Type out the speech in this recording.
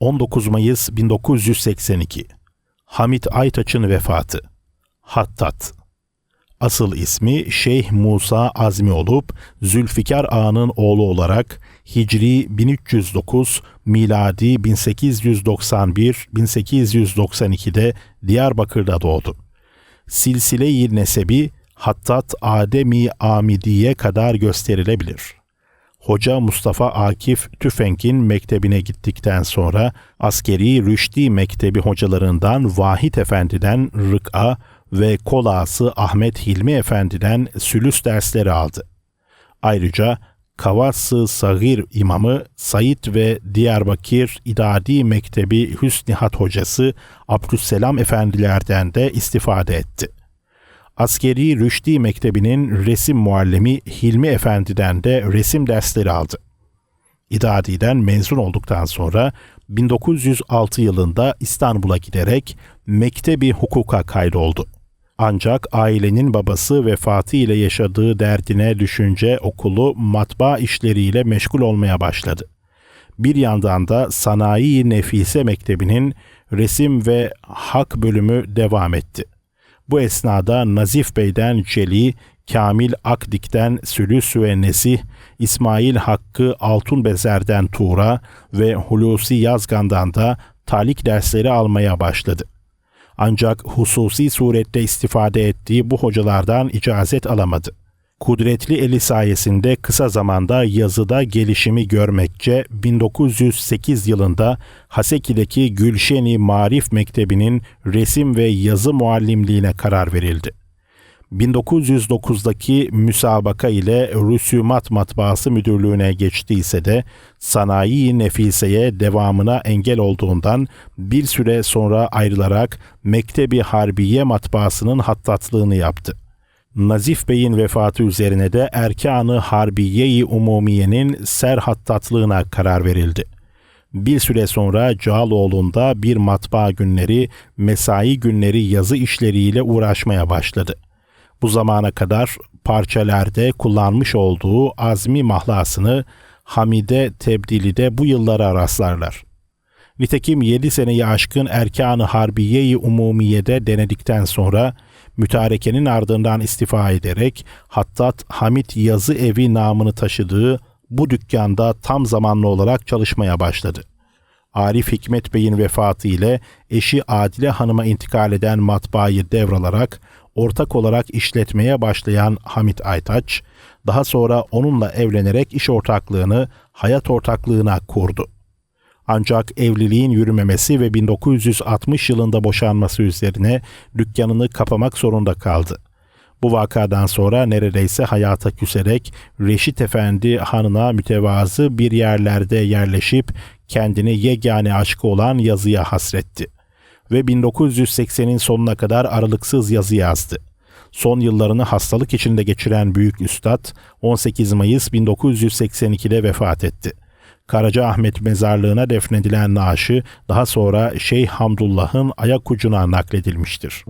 19 Mayıs 1982 Hamit Aytaç'ın vefatı Hattat Asıl ismi Şeyh Musa Azmi olup Zülfikar Ağa'nın oğlu olarak Hicri 1309, miladi 1891-1892'de Diyarbakır'da doğdu. Silsile-i nesebi Hattat Ademi Amidiye kadar gösterilebilir. Hoca Mustafa Akif Tüfenk'in mektebine gittikten sonra askeri Rüşdi Mektebi hocalarından Vahit Efendi'den Rık'a ve kolası Ahmet Hilmi Efendi'den sülüs dersleri aldı. Ayrıca Kavası Sagir imamı Said ve Diyarbakır İdadi Mektebi Hüsnihat hocası Abdüsselam Efendilerden de istifade etti. Askeri Rüşdi Mektebi'nin resim muallimi Hilmi Efendi'den de resim dersleri aldı. İdadi'den mezun olduktan sonra 1906 yılında İstanbul'a giderek Mektebi Hukuk'a kaydoldu. Ancak ailenin babası vefatı ile yaşadığı derdine düşünce okulu matbaa işleriyle meşgul olmaya başladı. Bir yandan da Sanayi Nefise Mektebi'nin resim ve hak bölümü devam etti. Bu esnada Nazif Bey'den Celi, Kamil Akdik'ten Sülüs ve Nesih, İsmail Hakkı Altunbezer'den Tuğra ve Hulusi Yazgan'dan da talik dersleri almaya başladı. Ancak hususi surette istifade ettiği bu hocalardan icazet alamadı. Kudretli eli sayesinde kısa zamanda yazıda gelişimi görmekçe 1908 yılında Haseki'deki Gülşeni Marif Mektebi'nin resim ve yazı muallimliğine karar verildi. 1909'daki müsabaka ile Rüsumat Matbaası Müdürlüğü'ne geçtiyse de sanayi nefiseye devamına engel olduğundan bir süre sonra ayrılarak Mektebi Harbiye Matbaası'nın hattatlığını yaptı. Nazif Bey'in vefatı üzerine de Erkanı Harbiye-i Umumiye'nin serhattatlığına karar verildi. Bir süre sonra Cağaloğlu'nda bir matbaa günleri, mesai günleri yazı işleriyle uğraşmaya başladı. Bu zamana kadar parçalarda kullanmış olduğu azmi mahlasını Hamide tebdili de bu yıllara rastlarlar. Nitekim 7 seneyi aşkın Erkan-ı Harbiye-i Umumiye'de denedikten sonra mütarekenin ardından istifa ederek Hattat Hamit Yazı Evi namını taşıdığı bu dükkanda tam zamanlı olarak çalışmaya başladı. Arif Hikmet Bey'in vefatı ile eşi Adile Hanım'a intikal eden matbaayı devralarak ortak olarak işletmeye başlayan Hamit Aytaç, daha sonra onunla evlenerek iş ortaklığını hayat ortaklığına kurdu. Ancak evliliğin yürümemesi ve 1960 yılında boşanması üzerine dükkanını kapamak zorunda kaldı. Bu vakadan sonra neredeyse hayata küserek Reşit Efendi hanına mütevazı bir yerlerde yerleşip kendini yegane aşkı olan yazıya hasretti ve 1980'in sonuna kadar aralıksız yazı yazdı. Son yıllarını hastalık içinde geçiren büyük üstad 18 Mayıs 1982'de vefat etti. Karaca Ahmet mezarlığına defnedilen naaşı daha sonra Şeyh Hamdullah'ın ayak ucuna nakledilmiştir.